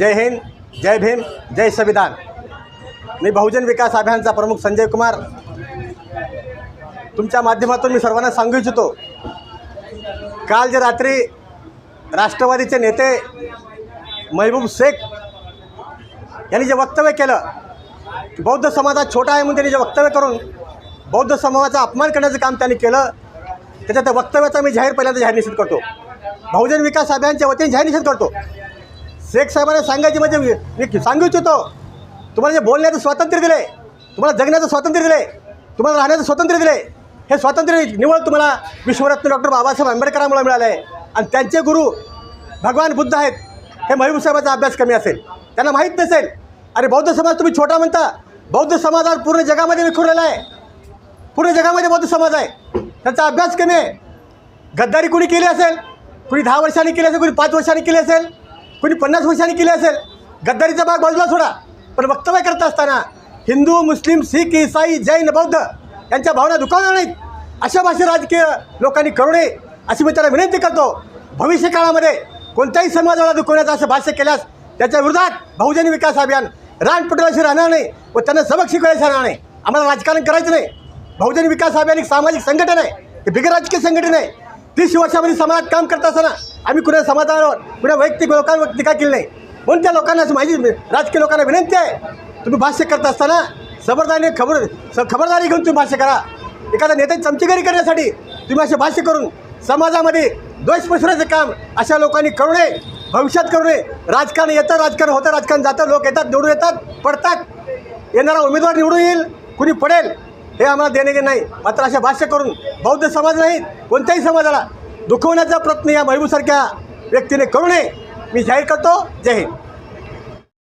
जय हिंद जय भीम जय संविधान. मी बहुजन विकास अभियानचा प्रमुख संजय कुमार. तुमच्या माध्यमातून मी सर्वांना सांगू इच्छितो काल जे रात्री राष्ट्रवादीचे नेते महबूब शेख यांनी जे वक्तव्य केलं की बौद्ध समाजात छोटा आहे म्हणून त्यांनी जे वक्तव्य करून बौद्ध समाजाचा अपमान करण्याचं काम त्यांनी केलं त्याच्या त्या वक्तव्याचा मी जाहीर पहिल्यांदा जाहीर निषेध करतो. बहुजन विकास अभियानच्या वतीने जाहीर निषेध करतो. शेख साहेबांना सांगायची म्हणजे मी मी सांगू इच्छितो. तुम्हाला जे बोलण्याचं स्वातंत्र्य दिले तुम्हाला जगण्याचं स्वातंत्र्य दिले तुम्हाला राहण्याचं स्वातंत्र्य दिले हे स्वातंत्र्य निवड तुम्हाला विश्वरत्न डॉक्टर बाबासाहेब आंबेडकरांमुळे मिळालं आहे आणि त्यांचे गुरु भगवान बुद्ध आहेत हे महबूब साहेबाचा अभ्यास कमी असेल. त्यांना माहीत नसेल. अरे बौद्ध समाज तुम्ही छोटा म्हणता. बौद्ध समाज आज पूर्ण जगामध्ये विखुरलेला आहे. पूर्ण जगामध्ये बौद्ध समाज आहे. त्यांचा अभ्यास कमी आहे. गद्दारी कुणी केली असेल? कुणी दहा वर्षांनी केली असेल? कुणी पाच वर्षांनी केली असेल? कुणी पन्नास वर्षांनी केली असेल? गद्दारीचा भाग बाजूला सोडा. पण वक्तव्य करत असताना हिंदू मुस्लिम शीख इसाई जैन बौद्ध यांच्या भावना दुखावणार नाहीत. अशा भाषा राजकीय लोकांनी करू नये अशी मी त्याला विनंती करतो. भविष्य काळामध्ये कोणत्याही समाजाला दुखवण्याचं असं भाष्य केल्यास त्याच्या विरोधात बहुजन विकास अभियान रानपटलाशी राहणार नाही व त्यांना सबक शिकवायचं राहणार नाही. आम्हाला राजकारण करायचं नाही. बहुजन विकास अभियान एक सामाजिक संघटन आहे. हे बिगर राजकीय संघटन आहे. तीस वर्षामध्ये समाजात काम करत असताना आम्ही कुणा समाजावर कुणा वैयक्तिक लोकांवर टीका केली नाही. म्हणून त्या लोकांना माझी राजकीय लोकांना विनंती आहे तुम्ही भाष्य करत असताना खबरदारीने खबर स- खबरदारी घेऊन तुम्ही भाष्य करा. एखाद्या नेत्याची चमचीगिरी करण्यासाठी तुम्ही असे भाष्य करून समाजामध्ये द्वेष पसरवायचं काम अशा लोकांनी करू नये भविष्यात करू नये. राजकारण येतं राजकारण होतं राजकारण जातं लोक येतात निवडून येतात पडतात. येणारा उमेदवार निवडून येईल कुणी पडेल हे आम्हाला देणे गे नाही. मात्र अशा भाष्य करून बौद्ध समाज नाहीत कोणत्याही समाजाला दुखवण्याचा प्रयत्न या महिबूसारख्या व्यक्तीने करू नये. मी जाहीर करतो. जय हिंद.